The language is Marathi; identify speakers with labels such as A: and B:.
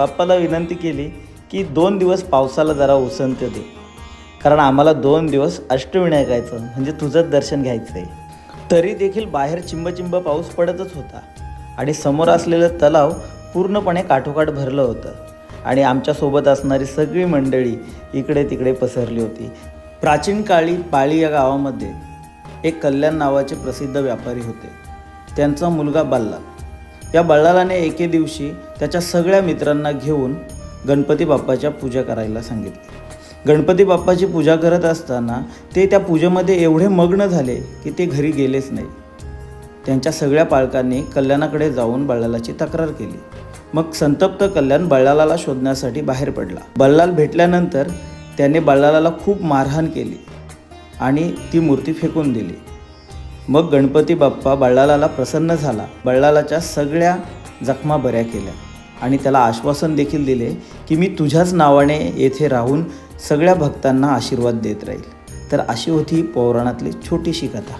A: बाप्पाला विनंती केली की दोन दिवस पावसाला जरा उसंत दे. कारण आम्हाला दोन दिवस अष्टविनायकायचं म्हणजे तुझंच दर्शन घ्यायचं आहे तरी देखील बाहेर चिंबचिंब पाऊस पडतच होता. आणि समोर असलेलं तलाव पूर्णपणे काठोकाठ भरलं होतं. आणि आमच्यासोबत असणारी सगळी मंडळी इकडे तिकडे पसरली होती. प्राचीन काळी पाळी या गावामध्ये एक कल्याण नावाचे प्रसिद्ध व्यापारी होते. त्यांचा मुलगा बल्ला या बल्लालाने एके दिवशी त्याच्या सगळ्या मित्रांना घेऊन गणपती बाप्पाच्या पूजा करायला सांगितली. गणपती बाप्पाची पूजा करत असताना ते त्या पूजेमध्ये एवढे मग्न झाले की ते घरी गेलेच नाही. त्यांच्या सगळ्या पालकांनी कल्याणाकडे जाऊन बल्लालाची तक्रार केली. मग संतप्त कल्याण बल्लालाला शोधण्यासाठी बाहेर पडला. बल्लाल भेटल्यानंतर त्याने बल्लालाला खूप मारहाण केली आणि ती मूर्ती फेकून दिली. मग गणपती बाप्पा बल्लालाला प्रसन्न झाला. बल्लालाच्या सगळ्या जखमा बऱ्या केल्या. आणि त्याला आश्वासन देखील दिले की मी तुझ्याच नावाने येथे राहून सगळ्या भक्तांना आशीर्वाद देत राहील. तर अशी होती पौराणातली छोटीशी कथा.